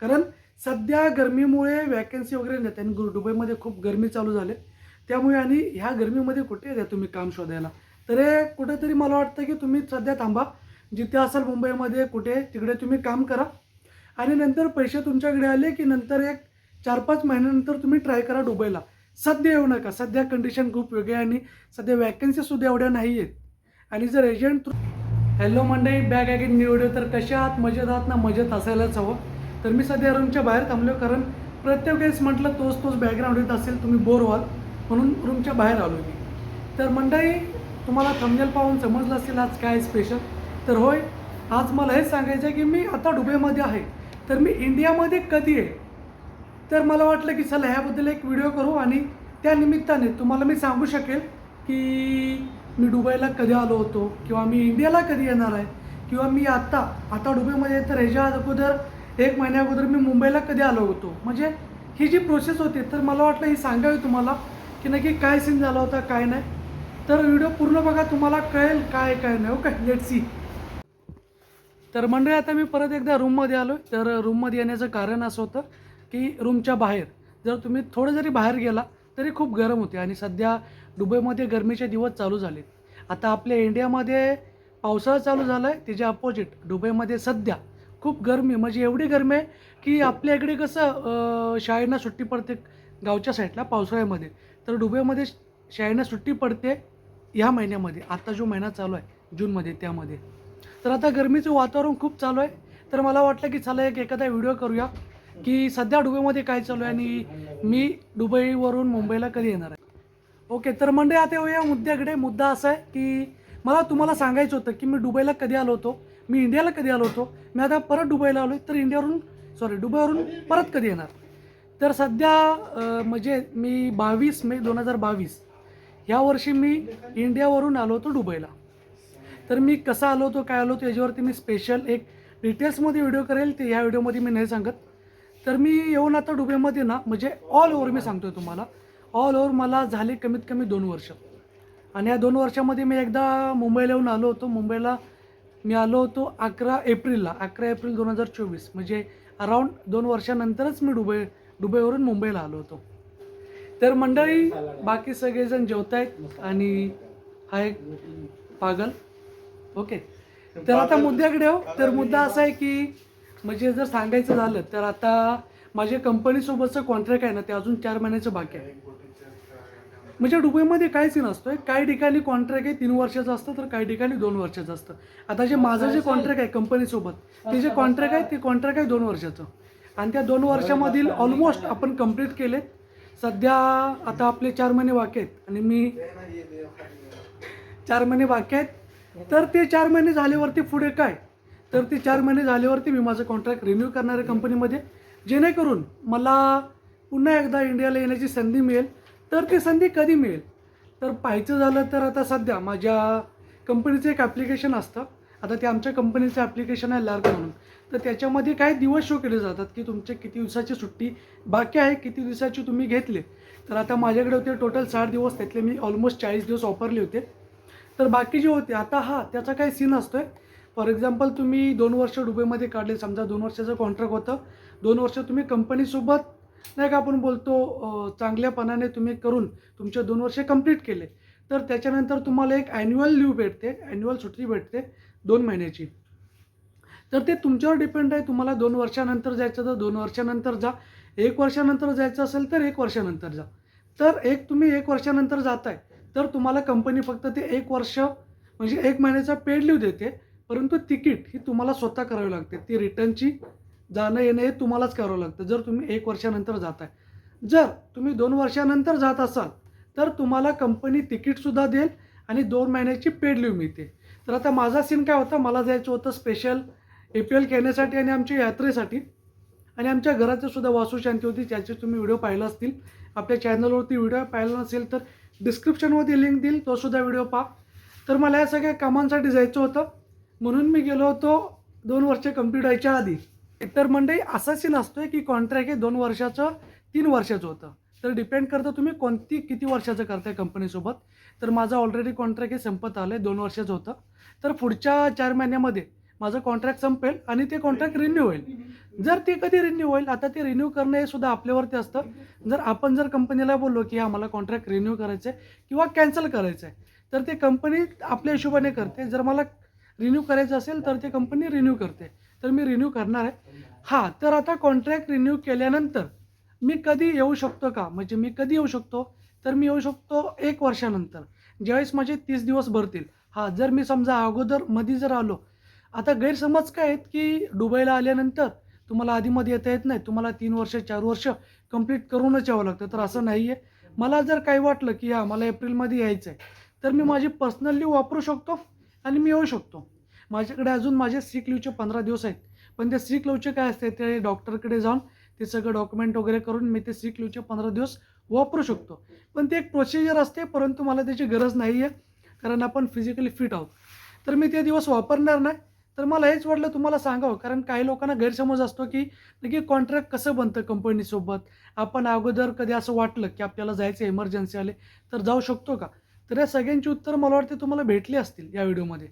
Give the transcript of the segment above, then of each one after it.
कारण सध्या गरमीमुळे वॅकन्सी वगैरे नाही आणि गु- दुबईमध्ये खूप गरमी चालू झाले त्यामुळे आणि ह्या गरमीमध्ये कुठे द्या तुम्ही काम शोधायला? तर हे कुठेतरी मला वाटतं की तुम्ही सध्या थांबा. जिथे असाल मुंबईमध्ये कुठे तिकडे तुम्ही काम करा. आणि नंतर पैसे तुमच्याकडे आले की नंतर एक चार पाच महिन्यानंतर तुम्ही ट्राय करा दुबईला. सध्या येऊ नका. सध्या कंडिशन खूप वेगळी आहे आणि सध्या वॅकन्सीसुद्धा एवढ्या नाही आहेत. आणि जर एजंट थ्रू हॅलो मंडई बॅग अगेन निवडे तर कशा आहात? मजेत आहात ना? मजेत असायलाच हवं. तर मी सध्या रूमच्या बाहेर थांबलो कारण प्रत्येक वेळेस म्हटलं तोच तोच बॅकग्राऊंड येत असेल तुम्ही बोर व्हाल. म्हणून रूमच्या बाहेर आलो मी. तर मंडळी तुम्हाला थंबनेल पाहून समजलं असेल आज काय स्पेशल तर होय आज मला हे सांगायचं आहे की मी आता दुबईमध्ये आहे. तर मी इंडियामध्ये कधी आहे? तर मला वाटलं की चला ह्याबद्दल एक व्हिडिओ करू आणि त्या निमित्ताने तुम्हाला मी सांगू शकेल की मी दुबईला कधी आलो होतो किंवा मी इंडियाला कधी येणार आहे किंवा मी आत्ता आता दुबईमध्ये तर ह्याच्या अगोदर एक महिन्या अगोदर मी मुंबईला कधी आलो होतो. म्हणजे ही जी प्रोसेस होती तर मला वाटलं ही सांगावी तुम्हाला की नक्की काय सीन झाला होता काय नाही. तर व्हिडिओ पूर्ण बघा तुम्हाला कळेल काय काय नाही ओके लेट सी तर मंडळी आता मी परत एकदा रूममध्ये आलो तर रूममध्ये येण्याचं कारण असं होतं की रूमच्या बाहेर जर तुम्ही थोडं जरी बाहेर गेला तरी खूप गरम होते. आणि सध्या दुबईमध्ये गरमीचे दिवस चालू झाले आता आपल्या इंडियामध्ये पावसाळा चालू झाला आहे त्याच्या अपोजिट दुबईमध्ये सध्या खूप गरमी म्हणजे एवढी गरमी आहे की आपल्या इकडे कसं शाळेना शाळेंना सुट्टी पडते गावच्या साईडला पावसाळ्यामध्ये. तर दुबईमध्ये शाळेंना सुट्टी पडते ह्या महिन्यामध्ये. आता जो महिना चालू आहे जूनमध्ये त्यामध्ये. तर आता गरमीचं वातावरण खूप चालू आहे. तर मला वाटलं की चला एक एखादा व्हिडिओ करूया की सध्या दुबईमध्ये काय चालू आहे आणि मी दुबईवरून मुंबईला कधी येणार आहे. ओके तर मंडळी आता येऊया मुद्द्याकडे. मुद्दा असा आहे की मला तुम्हाला सांगायचं होतं की मी दुबईला कधी आलो होतो. मी इंडियाला कधी आलो होतो? मी आता परत दुबईला आलो तर इंडियावरून सॉरी दुबईवरून परत कधी येणार? तर सध्या म्हणजे मी बावीस मे दोन हजार बावीस ह्या वर्षी मी इंडियावरून आलो होतो दुबईला. तर मी कसा आलो होतो काय आलो होतो याच्यावरती मी स्पेशल एक डिटेल्समध्ये व्हिडिओ करेल ते ह्या व्हिडिओमध्ये मी नाही सांगत. तर मी येऊन आता दुबईमध्ये ना म्हणजे ऑल ओव्हर मी सांगतोय तुम्हाला. ऑल ओव्हर मला झाले कमीत कमी दोन वर्ष. आणि या दोन वर्षामध्ये मी एकदा मुंबईला येऊन आलो होतो. मुंबईला मी आलो होतो अकरा एप्रिलला अकरा एप्रिल दोन हजार चोवीस म्हणजे अराऊंड दोन वर्षानंतरच मी दुबई दुबईवरून मुंबईला आलो होतो. तर मंडळी बाकी सगळेजण जेवत आहेत आणि हा एक पागल. ओके. तर आता मुद्द्याकडे हो. तर मुद्दा असा आहे की म्हणजे जर सांगायचं झालं तर आता माझ्या कंपनीसोबतचं कॉन्ट्रॅक्ट आहे ना ते अजून चार महिन्याचं बाकी आहे. म्हणजे दुबईमध्ये काय सीन असतोय काही ठिकाणी कॉन्ट्रॅक्ट आहे तीन वर्षाचं असतं तर काही ठिकाणी दोन वर्षाचं असतं. आता जे माझं जे कॉन्ट्रॅक्ट आहे कंपनीसोबत ते जे कॉन्ट्रॅक्ट आहे ते कॉन्ट्रॅक्ट आहे दोन वर्षाचं. आणि त्या दोन वर्षामधील ऑलमोस्ट आपण कंप्लीट केले सध्या आता आपले चार महिने बाकी आहेत. आणि मी चार महिने बाकी आहेत. तर ते चार महिने झाल्यावरती पुढे काय? तर ते चार महिने झाल्यावरती मी माझं कॉन्ट्रॅक्ट रिन्यू करणार आहे कंपनीमध्ये जेणेकरून मला पुन्हा एकदा इंडियाला येण्याची संधी मिळेल. तर ती संधी कधी मिळेल? तर पाहायचं झालं तर आता सध्या माझ्या कंपनीचं एक ॲप्लिकेशन असतं. आता ते आमच्या कंपनीचं ॲप्लिकेशन आहे लार्क म्हणून. तर त्याच्यामध्ये काय दिवस शो केले जातात की तुमचे किती दिवसाची सुट्टी बाकी आहे किती दिवसाची तुम्ही घेतले? तर आता माझ्याकडे होते टोटल साठ दिवस त्यातले मी ऑलमोस्ट चाळीस दिवस वापरले होते. तर बाकी जे होते आता हा त्याचा काही सीन असतो आहे फॉर एक्झाम्पल तुम्ही दोन वर्ष दुबईमध्ये काढले. समजा दोन वर्षाचं कॉन्ट्रॅक्ट होतं. दोन वर्ष तुम्ही कंपनीसोबत नाही का आपण बोलतो चांगल्यापणाने तुम्ही करून तुमचे दोन वर्ष कंप्लीट केले. तर त्याच्यानंतर तुम्हाला एक ॲन्युअल लीव भेटते ॲन्युअल सुट्टी भेटते दोन महिन्याची. तर ते तुमच्यावर डिपेंड आहे. तुम्हाला दोन वर्षानंतर जायचं तर दोन वर्षानंतर जा. एक वर्षानंतर जायचं असेल तर एक वर्षानंतर जा. तर एक तुम्ही एक वर्षानंतर जाताय तर तुम्हाला कंपनी फक्त ते एक वर्ष म्हणजे एक महिन्याचा पेड लीव देते. परंतु तिकीट ही तुम्हाला स्वतः करावी लागते. ती रिटर्नची जाणं येणं हे तुम्हालाच करावं लागतं. जर तुम्ही एक वर्षानंतर जाताय. जर तुम्ही दोन वर्षानंतर जात असाल तर तुम्हाला कंपनी तिकीटसुद्धा देईल आणि दोन महिन्याची पेड लीव मिळते. तर आता माझा सीन काय होता? मला जायचं होतं स्पेशल ए पी एल खेळण्यासाठी आणि आमच्या यात्रेसाठी. आणि आमच्या घराचं सुद्धा होती. त्याचे तुम्ही व्हिडिओ पाहिला असतील. आपल्या चॅनलवरती व्हिडिओ पाहिला नसेल तर डिस्क्रिप्शनमध्ये लिंक देईल. तो सुद्धा व्हिडिओ पहा. तर मला या सगळ्या कामांसाठी जायचं होतं. म्हणून मी गेलो होतो दोन वर्ष कंप्लीट व्हायच्या आधी. तर मंडळी असा सीन असतोय की कॉन्ट्रॅक्ट हे दोन वर्षाचं तीन वर्षाचं होतं. तर डिपेंड करतं तुम्ही कोणती किती वर्षाचं करताय कंपनीसोबत तर माझं ऑलरेडी कॉन्ट्रॅक्ट हे संपत आलं आहे दोन वर्षाचं होतं. तर पुढच्या चार महिन्यामध्ये माझं कॉन्ट्रॅक्ट संपेल आणि ते कॉन्ट्रॅक्ट रिन्यू होईल. जर ते कधी रिन्यू होईल आता ते रिन्यू करणं हे सुद्धा आपल्यावरती असतं. जर आपण जर कंपनीला बोललो की आम्हाला कॉन्ट्रॅक्ट रिन्यू करायचं आहे किंवा कॅन्सल करायचं आहे तर ते कंपनी आपल्या हिशोबाने करते. जर मला रिन्यू करायचं असेल तर ते कंपनी रिन्यू करते. तर मी रिन्यू करणार आहे. हां तर आता कॉन्ट्रॅक्ट रिन्यू केल्यानंतर मी कधी येऊ शकतो का? म्हणजे मी कधी येऊ शकतो? तर मी येऊ शकतो एक वर्षानंतर. ज्यावेळेस माझे तीस दिवस भरतील. हां जर मी समजा अगोदरमध्ये जर आलो आता गैरसमज काय आहेत की दुबईला आल्यानंतर तुम्हाला आधीमध्ये येता येत नाही. तुम्हाला तीन वर्ष चार वर्ष कंप्लीट करूनच यावं लागतं. तर असं नाही आहे मला जर काही वाटलं की हां मला एप्रिलमध्ये यायचं आहे तर मी माझी पर्सनल वापरू शकतो आणि मी येऊ शकतो. माझ्याकडे अजून माझे सिक लिव्हचे पंधरा दिवस आहेत. पण ते सिक लिव्हचे काय असते ते डॉक्टरकडे जाऊन ते सगळं डॉक्युमेंट वगैरे करून मी ते सिक लिव्हचे पंधरा दिवस वापरू शकतो. पण ते एक प्रोसिजर असते परंतु मला त्याची गरज नाही आहे कारण आपण फिजिकली फिट आहोत. तर मी ते दिवस वापरणार नाही. तर मला हेच वाटलं तुम्हाला सांगावं कारण काही लोकांना गैरसमज असतो की नक्की कॉन्ट्रॅक्ट कसं बनतं कंपनीसोबत आपण अगोदर कधी असं वाटलं की आपल्याला जायचं इमर्जन्सी आले तर जाऊ शकतो का? तर या सगळ्यांची उत्तर मला वाटते तुम्हाला भेटली असतील या व्हिडिओमध्ये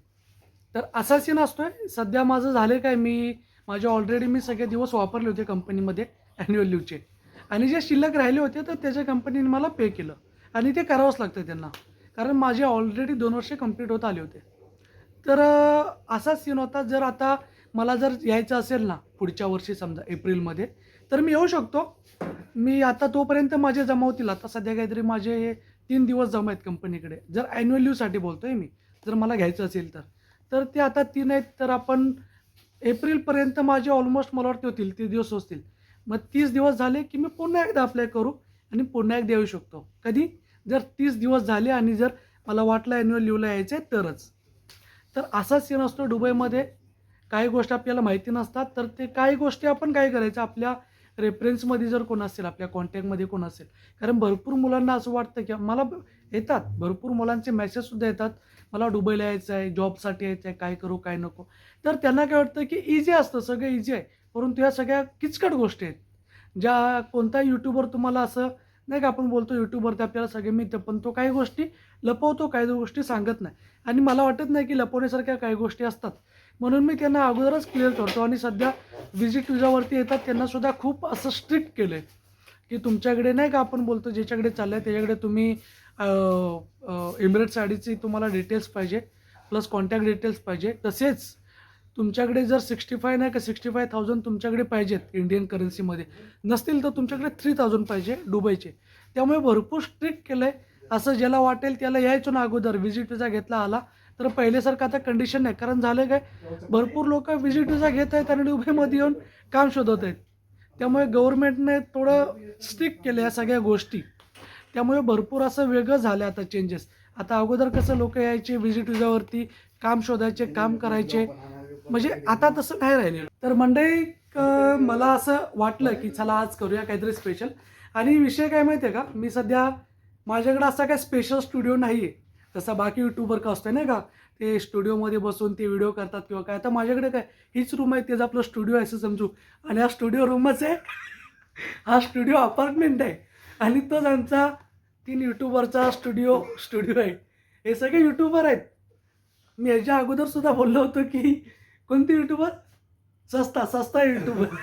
तर असा सीन असतोय. सध्या माझं झालं काय मी माझे ऑलरेडी मी सगळे दिवस वापरले होते कंपनीमध्ये ॲन्युअल लिव्हचे आणि जे शिल्लक राहिले होते तर त्याच्या कंपनीने मला पे केलं. आणि ते करावंच लागतं त्यांना. कारण माझे ऑलरेडी दोन वर्ष कंप्लीट होत आले होते. तर असा सीन होता. जर आता मला जर यायचं असेल ना पुढच्या वर्षी समजा एप्रिलमध्ये तर मी येऊ शकतो. मी आता तोपर्यंत माझे जमा होतील. आता सध्या काहीतरी माझे तीन दिवस जमा आहेत कंपनीकडे जर ॲन्युअल लिव्हसाठी बोलतो आहे मी जर मला घ्यायचं असेल तर. तर ते आता तीन आहेत तर आपण एप्रिलपर्यंत माझे ऑलमोस्ट मला वाटते होतील तीस दिवस असतील मग तीस दिवस झाले की मी पुन्हा एकदा अप्लाय करू आणि पुन्हा एकदा येऊ शकतो. कधी? जर तीस दिवस झाले आणि जर मला वाटलं ॲन्युअल लिव्हला यायचं आहे तरच. तर असा सीन असतो दुबईमध्ये. काही गोष्टी आपल्याला माहिती नसतात तर ते काही गोष्टी आपण काय करायचं? आपल्या रेफरन्समध्ये जर कोण असेल आपल्या कॉन्टॅक्टमध्ये कोण असेल. कारण भरपूर मुलांना असं वाटतं की मला येतात भरपूर मुलांचे मेसेजसुद्धा येतात. मला दुबईला यायचं आहे जॉबसाठी यायचं आहे काय करू काय नको. तर त्यांना काय वाटतं की इझी असतं सगळं इझी आहे. परंतु ह्या सगळ्या किचकट गोष्टी आहेत. ज्या कोणता यूट्यूबर तुम्हाला असं नाही का आपण बोलतो यूट्यूबवरती आपल्याला सगळे मिळतं पण तो काही गोष्टी लपवतो काही गोष्टी सांगत नाही. आणि मला वाटत नाही की लपवण्यासारख्या काही गोष्टी असतात. म्हणून मी त्यांना अगोदरच क्लिअर करतो आणि सध्या व्हिजिट विजावरती येतात त्यांनासुद्धा खूप असं स्ट्रिक्ट केलं आहे की तुमच्याकडे नाही का आपण बोलतो ज्याच्याकडे चाललं आहे त्याच्याकडे तुम्ही इमरेट साडीची तुम्हाला डिटेल्स पाहिजे प्लस कॉन्टॅक्ट डिटेल्स पाहिजे. तसेच तुमच्याकडे जर सिक्स्टी फाय नाही का सिक्स्टी फाय थाउजंड तुमच्याकडे पाहिजेत इंडियन करन्सीमध्ये नसतील तर तुमच्याकडे थ्री थाउजंड पाहिजे दुबईचे. त्यामुळे भरपूर स्ट्रिक्ट केलं आहे असं ज्याला वाटेल त्याला यायचो ना अगोदर. व्हिजिट विजा घेतला आला. तर पहिल्यासारखं आता कंडिशन नाही. कारण झालं काय? भरपूर लोक व्हिजिट विजा घेत आहेत आणि दुबईमध्ये येऊन काम शोधत आहेत. त्यामुळे गव्हर्मेंटने थोडं स्ट्रिक्ट केलं या सगळ्या गोष्टी. त्यामुळे भरपूर असं वेगळं झालं आता चेंजेस आता अगोदर कसं लोक यायचे व्हिजिट विजावरती काम शोधायचे काम करायचे. म्हणजे आता तसं नाही राहिलेलं? तर मंडळी मला असं वाटलं की चला आज करूया काहीतरी स्पेशल आणि विषय काय माहिती आहे का? मी सध्या माझ्याकडे असा काय स्पेशल स्टुडिओ नाही आहे जसा बाकी युट्यूबर का असतो नाही का? ते स्टुडिओमध्ये बसून ते व्हिडिओ करतात किंवा काय. आता माझ्याकडे काय? हीच रूम आहे तेच आपलं स्टुडिओ आहे असं समजू. आणि हा स्टुडिओ रूमच आहे. हा स्टुडिओ अपार्टमेंट आहे. आणि तोच त्यांचा तीन यूट्यूबरचा स्टुडिओ स्टुडिओ आहे. हे सगळे यूट्यूबर आहेत. मी याच्या अगोदर सुद्धा बोललो होतो की कोणती यूट्यूबर सस्ता सस्ता यूट्यूबर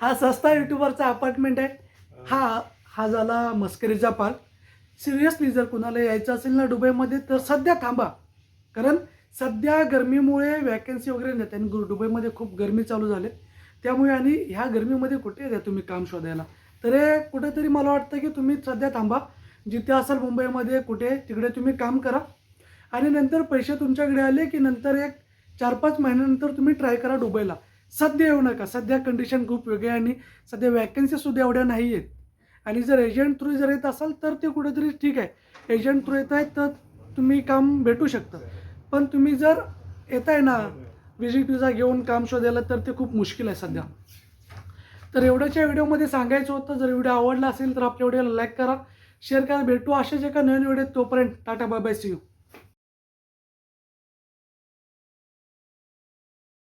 हा सस्ता यूट्यूबरचा अपार्टमेंट आहे. हा हा झाला मस्करीचा पार्क सिरियसली जर कुणाला यायचं असेल ना दुबईमध्ये तर सध्या थांबा. कारण सध्या गरमीमुळे वॅकन्सी वगैरे नाही आणि दुबईमध्ये खूप गरमी चालू झाली त्यामुळे आणि ह्या गरमीमध्ये कुठे द्या तुम्ही काम शोधायला? तर हे कुठेतरी मला वाटतं की तुम्ही सध्या थांबा. जिथे असाल मुंबईमध्ये कुठे तिकडे तुम्ही काम करा. आणि नंतर पैसे तुमच्याकडे आले की नंतर एक चार पाच महिन्यानंतर तुम्ही ट्राय करा दुबईला. सध्या येऊ नका. सध्या कंडिशन खूप वेगळी आहे आणि सध्या वॅकन्सीसुद्धा एवढ्या नाही आहेत आणि जर एजंट थ्रू जर येत असाल तर ते कुठेतरी ठीक आहे. एजंट थ्रू येत आहेत तर तुम्ही काम भेटू शकतं. पण तुम्ही जर येत आहे ना व्हिजिट विजा घेऊन काम शोधायला तर ते खूप मुश्किल आहे सध्या. तर एवढ्याच्या व्हिडिओमध्ये सांगायचं होतं जर व्हिडिओ आवडला असेल तर आपल्या व्हिडिओला लाईक करा. शेअर करा. भेटू अशाच एका नवीन व्हिडिओ तोपर्यंत. Tata bye bye see you